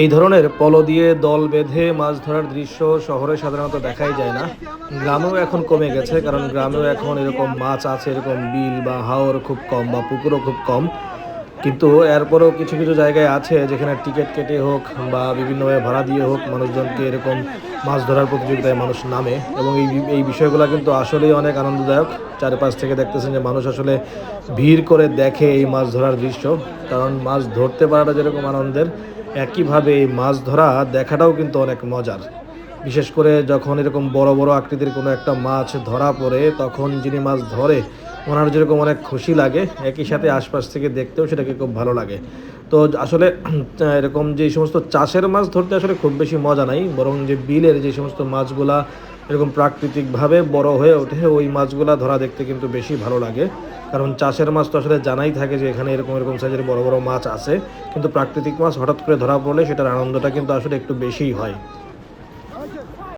এই ধরনের পল দিয়ে দল বেঁধে মাছ ধরার দৃশ্য শহরে সাধারণত দেখাই যায় না। গ্রামেও এখন কমে গেছে, কারণ গ্রামেও এখন এরকম মাছ আছে, এরকম বিল বা হাওর খুব কম বা পুকুরও খুব কম। কিন্তু এরপরেও কিছু কিছু জায়গায় আছে যেখানে টিকিট কেটে হোক বা বিভিন্নভাবে ভাড়া দিয়ে হোক মানুষজনকে এরকম মাছ ধরার প্রতিযোগিতায় মানুষ নামে। এবং এই এই বিষয়গুলো কিন্তু আসলেই অনেক আনন্দদায়ক। চারপাশ থেকে দেখতেছেন যে মানুষ আসলে ভিড় করে দেখে এই মাছ ধরার দৃশ্য। কারণ মাছ ধরতে পারাটা যেরকম আনন্দের, একইভাবে এই মাছ ধরা দেখাটাও কিন্তু অনেক মজার। বিশেষ করে যখন এরকম বড় বড় আকৃতির কোনো একটা মাছ ধরা পড়ে, তখন যিনি মাছ ধরে ওনার যেরকম অনেক খুশি লাগে, একই সাথে আশপাশ থেকে দেখতেও সেটাকে খুব ভালো লাগে। তো আসলে এরকম যে সমস্ত চাষের মাছ ধরতে আসলে খুব বেশি মজা নাই, বরং যে বিলের যে সমস্ত মাছগুলা এরকম প্রাকৃতিকভাবে বড় হয়ে ওঠে, ওই মাছগুলা ধরা দেখতে কিন্তু বেশি ভালো লাগে। কারণ চাষের মাছ তো আসলে জানাই থাকে যে এখানে এরকম এরকম সাইজের বড় বড় মাছ আছে, কিন্তু প্রাকৃতিক মাছ হঠাৎ করে ধরা পড়লে সেটার আনন্দটা কিন্তু আসলে একটু বেশিই হয়।